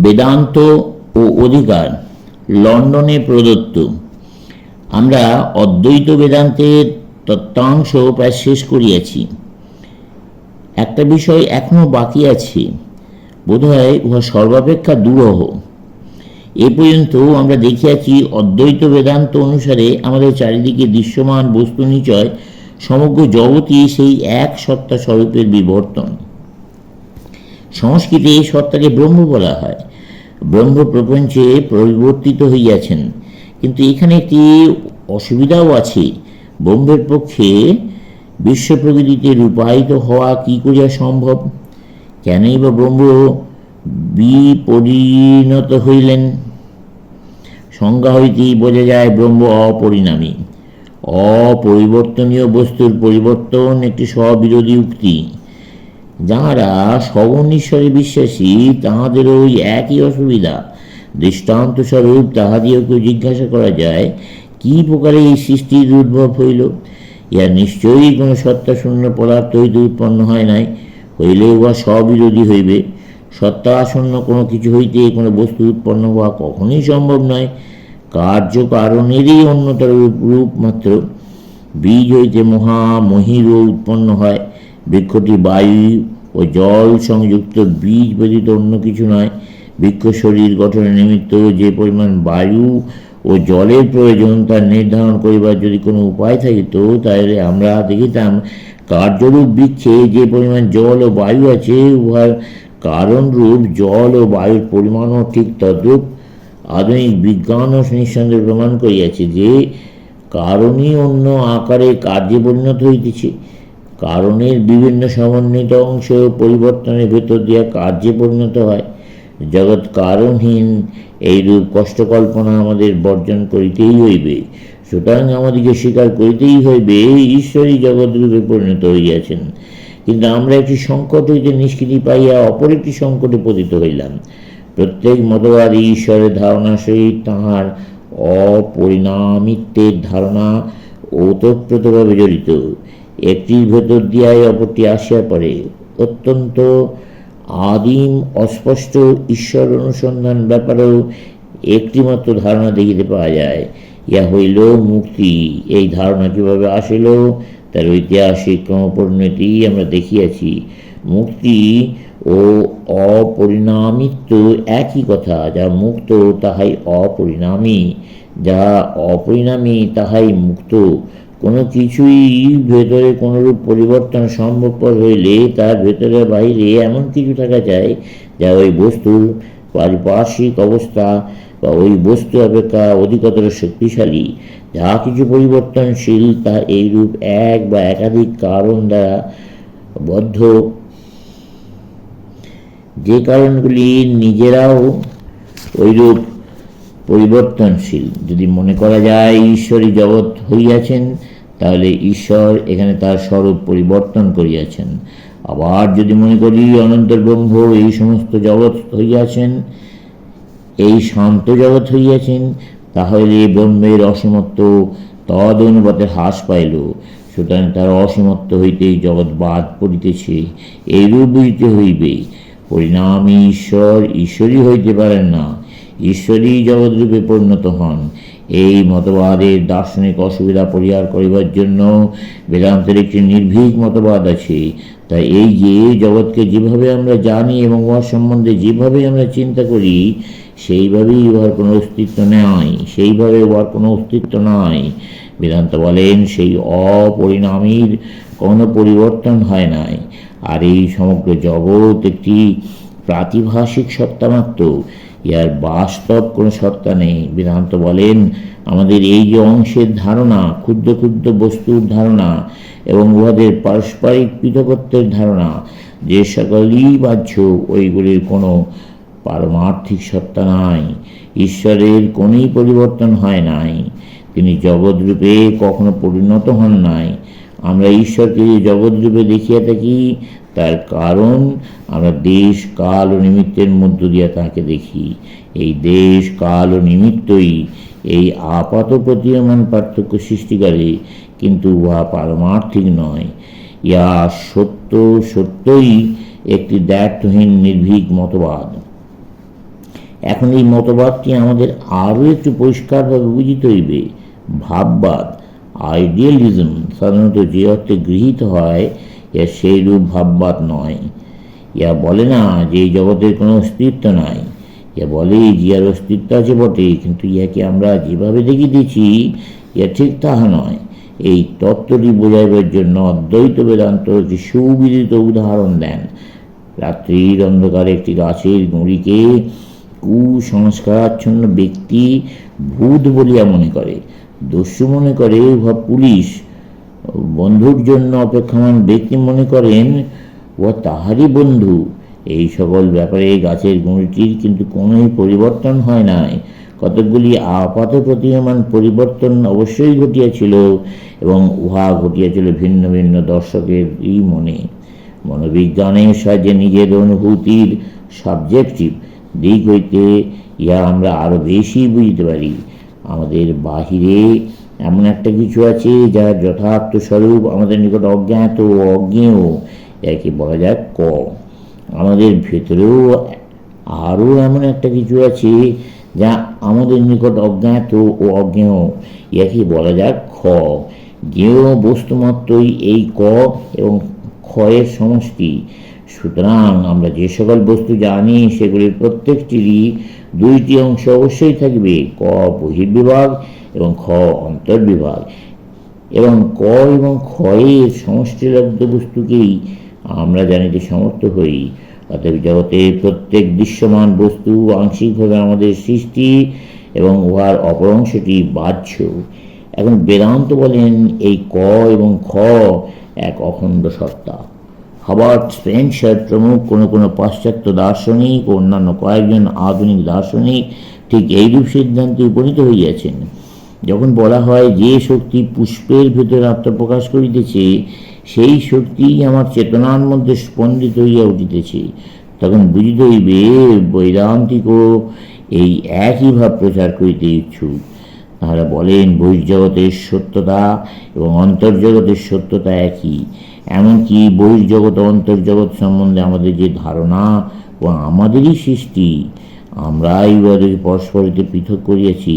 বেদান্ত ও অধিকার লন্ডনে প্রদত্ত। আমরা অদ্বৈত বেদান্তের তত্ত্বাংশ প্রায় শেষ করিয়াছি। একটা বিষয় এখনও বাকি আছে। বোধহয় উহা সর্বাপেক্ষা দুরহ। এ পর্যন্ত আমরা দেখিয়াছি, অদ্বৈত বেদান্ত অনুসারে আমাদের চারিদিকে দৃশ্যমান বস্তু নিচয় সমগ্র জগৎই সেই এক সত্তা স্বরূপের বিবর্তন। সংস্কৃতে এই সত্তাকে ব্রহ্ম বলা হয়। ব্রহ্ম প্রপঞ্চে পরিবর্তিত হইয়াছেন। কিন্তু এখানে একটি অসুবিধাও আছে। ব্রহ্মের পক্ষে বিশ্ব প্রকৃতিতে রূপায়িত হওয়া কি করিয়া সম্ভব? কেনই বা ব্রহ্ম বিপরিণত হইলেন? সংজ্ঞা হইতেই বোঝা যায় ব্রহ্ম অপরিণামী। অপরিবর্তনীয় বস্তুর পরিবর্তন একটি স্ববিরোধী উক্তি। যাহারা সগুণ ঈশ্বরে বিশ্বাসী তাহাদের ওই একই অসুবিধা। দৃষ্টান্ত স্বরূপ তাহাদিওকে জিজ্ঞাসা করা যায়, কি প্রকারে এই সৃষ্টির উদ্ভব হইল? ইহা নিশ্চয়ই কোনো সত্তাশূন্য পদার্থ হইতে উৎপন্ন হয় নাই, হইলে উহা স্ববিরোধী হইবে। সত্তা আসন্ন কোনো কিছু হইতে কোনো বস্তু উৎপন্ন হওয়া কখনোই সম্ভব নয়। কার্য কারণেরই অন্যতর রূপ রূপ মাত্র। বীজ হইতে মহা মহিরও উৎপন্ন হয়। বৃক্ষটি বায়ু ও জল সংযুক্ত বীজ ব্যতীত অন্য কিছু নয়। বৃক্ষ শরীর গঠনের নিমিত্ত যে পরিমাণ বায়ু ও জলের প্রয়োজন তা নির্ধারণ করিবার যদি কোনো উপায় থাকিত তাহলে আমরা দেখিতাম কার্যরূপ বৃক্ষে যে পরিমাণ জল ও বায়ু আছে, উহার কারণরূপ জল ও বায়ুর পরিমাণও ঠিক তদ্রূপ। আধুনিক বিজ্ঞানও নিঃসন্দেহে প্রমাণ করিয়াছে যে কারণই অন্য আকারে কার্যে পরিণত হইতেছে। কারণের বিভিন্ন সমন্বিত অংশ পরিবর্তনের ভেতর দিয়া কার্যে পরিণত হয়। জগৎ কারণহীন, এইরূপ কষ্ট কল্পনা আমাদের বর্জন করিতেই হইবে। সুতরাং আমাদেরকে স্বীকার করিতেই হইবে ঈশ্বরই জগৎরূপে পরিণত হইয়াছেন। কিন্তু আমরা একটি সংকট হইতে নিষ্কৃতি পাইয়া অপর একটি সংকটে পতিত হইলাম। প্রত্যেক মতবাদী ঈশ্বরের ধারণা সহিত তাহার অপরিণামিত্বের ধারণা ওতপ্রোতভাবে জড়িত। একটির ভেতর দিয়াই অপরটি আসিয়া পড়ে। অত্যন্ত আদিম, অস্পষ্ট ঈশ্বর অনুসন্ধান ব্যাপারেও একটিমাত্র ধারণা দেখিতে পাওয়া যায়। ইহা হইল মুক্তি। এই ধারণা কীভাবে আসিল, তার ঐতিহাসিক ক্রমপরিণতি আমরা দেখিয়াছি। মুক্তি ও অপরিণামিত্ব একই কথা, যা মুক্ত তাহাই অপরিণামী, যা অপরিণামী তাহাই মুক্ত। কোনো কিছুই ভেতরে কোনোরূপ পরিবর্তন সম্ভবপর হইলে তার ভেতরে বাইরে এমন কিছু থাকা যায় যা ওই বস্তুর পারিপার্শ্বিক অবস্থা বা ওই বস্তু অপেক্ষা অধিকতর শক্তিশালী। যা কিছু পরিবর্তনশীল তা এইরূপ এক বা একাধিক কারণ দ্বারা বদ্ধ। যে কারণগুলি নিজেরাও ওইরূপ পরিবর্তনশীল। যদি মনে করা যায় ঈশ্বরই জগৎ হইয়াছেন, তাহলে ঈশ্বর এখানে তার স্বরূপ পরিবর্তন করিয়াছেন। আবার যদি মনে করি, অনন্তর ব্রহ্ম এই সমস্ত জগৎ হইয়াছেন, এই শান্ত জগৎ হইয়াছেন, তাহলে ব্রহ্মের অসীমত্ব তদ অনুপাতে হ্রাস পাইল। সুতরাং তার অসীমত্ব হইতেই জগৎ বাদ পড়িতেছে, এইরূপ বুঝিতে হইবে। পরিণামী ঈশ্বর ঈশ্বরই হইতে পারেন না, ঈশ্বরই জগৎরূপে পরিণত হন। এই মতবাদের দার্শনিক অসুবিধা পরিহার করিবার জন্য বেদান্তের একটি নির্ভীক মতবাদ আছে। তাই এই যে জগৎকে যেভাবে আমরা জানি এবং উহার সম্বন্ধে যেভাবে আমরা চিন্তা করি, সেইভাবেই উহার কোনো অস্তিত্ব নেয় সেইভাবে উহার কোনো অস্তিত্ব নাই। বেদান্ত বলেন, সেই অপরিণামীর কোনো পরিবর্তন হয় নাই। আর এই সমগ্র জগৎ একটি প্রাতিভাসিক সত্তা ইহার বাস্তব কোনো সত্তা নেই। বেদান্ত বলেন, আমাদের এই যে অংশের ধারণা, ক্ষুদ্র ক্ষুদ্র বস্তুর ধারণা এবং উহাদের পারস্পরিক পৃথকত্বের ধারণা, যে সকলই বাহ্য ওইগুলির কোনো পারমার্থিক সত্তা নাই। ঈশ্বরের কোনোই পরিবর্তন হয় নাই। তিনি জগৎরূপে কখনো পরিণত হন নাই। আমরা ঈশ্বরকে যে জগৎরূপে দেখিয়া থাকি, তার কারণ আমরা দেশ, কাল ও নিমিত্তের মধ্য দিয়া তাকে দেখি। এই দেশ, কাল ও নিমিত্তই এই আপাত প্রতীয়মান পার্থক্য সৃষ্টি করে, কিন্তু উহা পারমার্থিক নয়। ইয়া সত্য, সত্যই একটি দ্ব্যর্থহীন নির্ভীক মতবাদ। এখন এই মতবাদটি আমাদের আরও একটু পরিষ্কারভাবে বুঝিতে হইবে। ভাববাদ আইডিয়ালিজম সাধারণত যে অর্থে গৃহীত হয় ইয়া সেই রূপ ভাববাদ নয়। ইয়া বলে না যে এই জগতের কোনো অস্তিত্ব নাই। ইয়া বলে আর অস্তিত্ব আছে বটে, কিন্তু ইহাকে আমরা যেভাবে দেখিতেছি ইয়া ঠিক তাহা নয়। এই তত্ত্বটি বোঝাইবার জন্য অদ্বৈত বেদান্ত একটি সুবিদিত উদাহরণ দেন। রাত্রির অন্ধকারে একটি গাছের গুঁড়িকে কুসংস্কারাচ্ছন্ন ব্যক্তি ভূত বলিয়া মনে করে। দস্যু মনে করে উহা পুলিশ, বন্ধুর জন্য অপেক্ষমান ব্যক্তি মনে করেন ও তাহারই বন্ধু। এই সকল ব্যাপারে গাছের গুঁড়িটির কিন্তু কোনোই পরিবর্তন হয় নাই। কতকগুলি আপাত প্রতীয়মান পরিবর্তন অবশ্যই ঘটিয়াছিল এবং উহা ঘটিয়াছিল ভিন্ন ভিন্ন দর্শকেরই মনে। মনোবিজ্ঞানের সাহায্যে নিজের অনুভূতির সাবজেক্টিভ দিক হইতে ইহা আমরা আরও বেশি বুঝতে পারি। আমাদের বাহিরে এমন একটা কিছু আছে যার যথার্থ স্বরূপ আমাদের নিকট অজ্ঞাত ও অজ্ঞেয়, একে বলা যায় ক আমাদের ভেতরেও আরও এমন একটা কিছু আছে যা আমাদের নিকট অজ্ঞাত ও অজ্ঞেয় ইয়াকে বলা যায় খ। জ্ঞেয় বস্তুমাত্রই এই ক এবং ক্ষয়ের সমষ্টি। সুতরাং আমরা যে সকল বস্তু জানি, সেগুলির প্রত্যেকটিরই দুইটি অংশ অবশ্যই থাকবে, ক বহির্বিভাগ এবং খ অন্তর্বিভাগ। এবং ক এবং ক্ষয়ের সমষ্টিলব্ধ বস্তুকেই আমরা জানিতে সমর্থ হই। অতএব জগতের প্রত্যেক দৃশ্যমান বস্তু আংশিকভাবে আমাদের সৃষ্টি এবং উহার অপর অংশটি বাহ্য। এখন বেদান্ত বলেন, এই ক এবং খ এক অখণ্ড সত্তা। হাবার্ট স্পেন্সার প্রমুখ কোনো কোনো পাশ্চাত্য দার্শনিক ও অন্যান্য কয়েকজন আধুনিক দার্শনিক ঠিক এইরূপ সিদ্ধান্তে উপনীত হইয়াছেন। যখন বলা হয় যে শক্তি পুষ্পের ভিতরে আত্মপ্রকাশ করিতেছে, সেই শক্তিই আমার চেতনার মধ্যে স্পন্দিত হইয়া উঠিতেছে। তখন বুঝিতে হইবে, বৈদান্তিকও এই একই ভাব প্রচার করিতে ইচ্ছুক। তাহারা বলেন, বহির্জগতের সত্যতা এবং অন্তর্জগতের সত্যতা একই। এমনকি বহির্জগৎ অন্তর্জগৎ সম্বন্ধে আমাদের যে ধারণা ও আমাদেরই সৃষ্টি, আমরাই উহাদের পরস্পরিতে পৃথক করিয়াছি।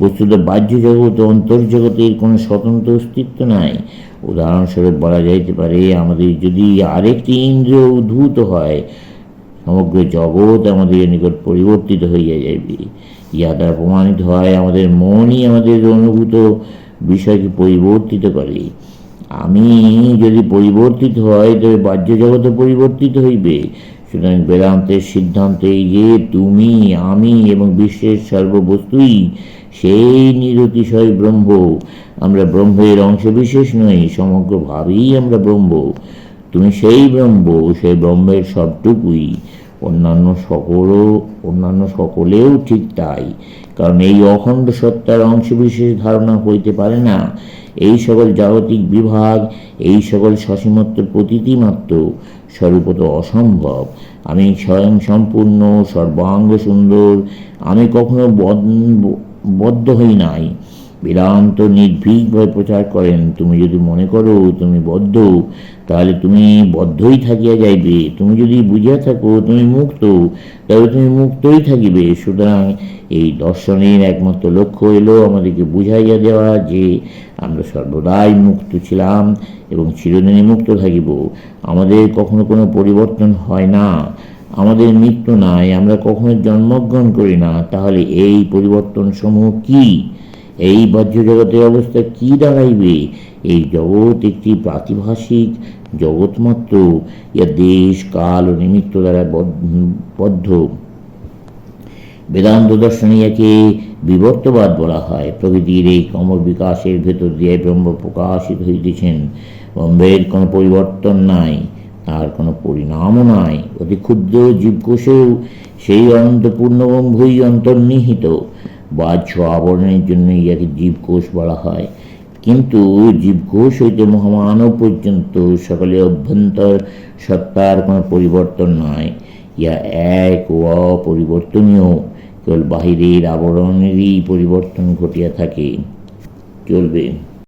বস্তুত বাহ্য জগৎ ও অন্তর্জগতের কোনো স্বতন্ত্র অস্তিত্ব নাই। উদাহরণস্বরূপ বলা যাইতে পারে, আমাদের যদি আরেকটি ইন্দ্রিয় উদ্ভূত হয়, সমগ্র জগৎ আমাদের নিকট পরিবর্তিত হইয়া যাইবে। ইহা প্রমাণিত হয়, আমাদের মনই আমাদের অনুভূত বিষয়কে পরিবর্তিত করে। আমি যদি পরিবর্তিত হয় তবে বাহ্য জগতে পরিবর্তিত হইবে। সুতরাং বেদান্তের সিদ্ধান্তে যে তুমি, আমি এবং বিশ্বের সর্ববস্তুই সেই নিরতিশয় ব্রহ্ম। আমরা ব্রহ্মের অংশবিশেষ নই, সমগ্রভাবেই আমরা ব্রহ্ম। তুমি সেই ব্রহ্ম সেই ব্রহ্মের সবটুকুই। অন্যান্য সকলও, অন্যান্য সকলেও ঠিক তাই। কারণ এই অখণ্ড সত্তার অংশবিশেষ ধারণা হইতে পারে না। এই সকল জাগতিক বিভাগ, এই সকল সসীমত্ব প্রতীতি মাত্র, স্বরূপত অসম্ভব। আমি স্বয়ং সম্পূর্ণ, সর্বাঙ্গ সুন্দর, আমি কখনো বদ- বদ্ধ হই নাই। বেদান্ত নির্ভীকভাবে প্রচার করেন। তুমি যদি মনে করো তুমি বদ্ধ, তাহলে তুমি বদ্ধই থাকিয়া যাইবে। তুমি যদি বুঝিয়া থাকো তুমি মুক্ত, তাহলে তুমি মুক্তই থাকিবে। সুতরাং এই দর্শনের একমাত্র লক্ষ্য এলো আমাদেরকে বুঝাইয়া দেওয়া যে আমরা সর্বদাই মুক্ত ছিলাম এবং চিরদিনই মুক্ত থাকিব। আমাদের কখনো কোনো পরিবর্তন হয় না। আমাদের মৃত্যু নাই, আমরা কখনো জন্মগ্রহণ করি না। তাহলে এই পরিবর্তন সমূহ কি? এই বাহ্য জগতের অবস্থা কি দাঁড়াইবে? এই জগৎ একটি প্রাতিভাসিক জগৎ মাত্র ইয়া দেশ, কাল ও নিমিত্ত দ্বারা বদ্ধ- বেদান্ত দর্শনে বিবর্তবাদ বলা হয়। প্রকৃতির এই ক্রমবিকাশের ভেতর দিয়ে ব্রহ্ম প্রকাশিত হইতেছেন। ব্রহ্মের কোনো পরিবর্তন নাই, তার কোনো পরিণামও নাই। অতি ক্ষুদ্র জীবকোষেও সেই অনন্তপূর্ণ পূর্ণব্রহ্মই অন্তর্নিহিত। বাহ্য আবরণের জন্য ইয়াকে জীবকোষ বলা হয়। কিন্তু জীবকোষ হইতে মহামানব পর্যন্ত সকলে অভ্যন্তর সত্তার কোনো পরিবর্তন নয়। ইয়া এক ও অপরিবর্তনীয়। কেবল বাহিরের আবরণেরই পরিবর্তন ঘটিয়া থাকে। চলবে।